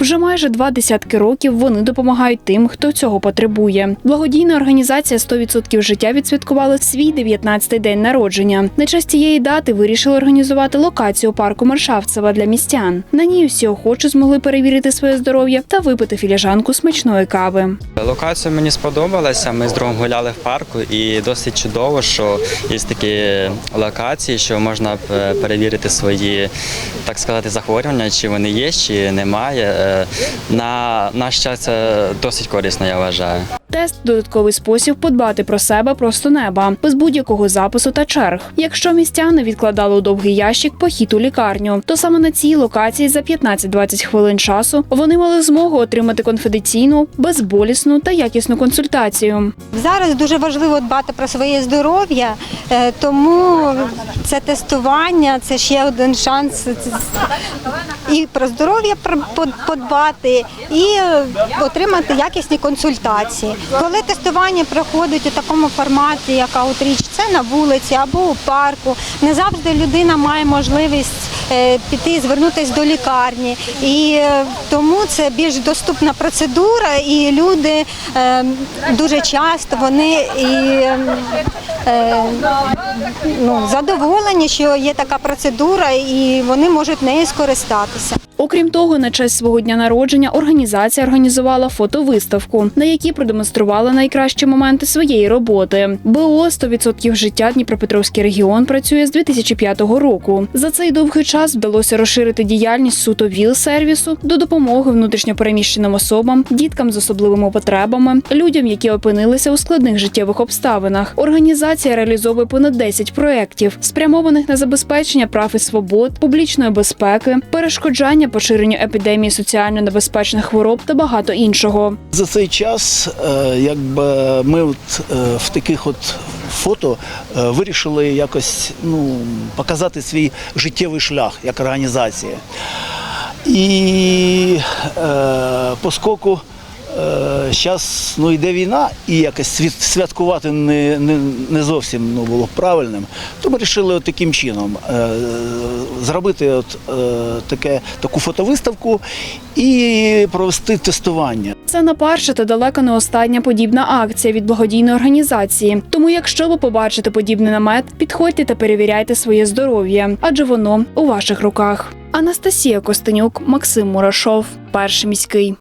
Вже майже два десятки років вони допомагають тим, хто цього потребує. Благодійна організація «100% життя відсвяткувала свій 19-й день народження. На честь цієї дати вирішили організувати локацію парку Маршавцева для містян. На ній усі охочі змогли перевірити своє здоров'я та випити філіжанку смачної кави. Локація мені сподобалася. Ми з другом гуляли в парку, і досить чудово, що є такі локації, що можна е, перевірити свої, так сказати, захворювання, чи вони є, чи немає. Е, На наш час досить корисно, я вважаю. Тест додатковий спосіб подбати про себе просто неба, без будь-якого запису та черг. Якщо містяни відкладали у довгий ящик похід у лікарню, то саме на цій локації за 15-20 хвилин часу вони мали змогу отримати конфіденційну, безболісну та якісну консультацію. Зараз дуже важливо дбати про своє здоров'я, е, тому це тестування це ще один шанс і про здоров'я подбати, і отримати якісні консультації. Коли тестування проходить у такому форматі, як аутріч, це на вулиці або у парку, не завжди людина має можливість е, піти звернутися до лікарні. І е, тому це більш доступна процедура, і люди е, дуже часто вони і ну, задоволені, що є така процедура, і вони можуть нею скористатися. Окрім того, на честь свого дня народження організація організувала фотовиставку, на якій продемонструвала найкращі моменти своєї роботи. БО «100% життя Дніпропетровський регіон працює з 2005 року. За цей довгий час вдалося розширити діяльність суто ВІЛ-сервісу до допомоги внутрішньопереміщеним особам, діткам з особливими потребами, людям, які опинилися у складних життєвих обставинах. Організація реалізовує понад 10 проєктів, спрямованих на забезпечення прав і свобод, публічної безпеки, перешкоджання поширенню епідемії соціально небезпечних хвороб та багато іншого. За цей час, е, якби ми от, е, в таких от фото е, вирішили якось ну, показати свій життєвий шлях як організація. І е, поскольку зараз ну, йде війна і якось свят- святкувати не, не, не зовсім ну, було правильним, то ми вирішили таким чином е, зробити от, е, таке, таку фотовиставку і провести тестування. Це не перша та далеко не остання подібна акція від благодійної організації. Тому, якщо ви побачите подібний намет, підходьте та перевіряйте своє здоров'я, адже воно у ваших руках. Анастасія Костенюк, Максим Мурашов, перший міський.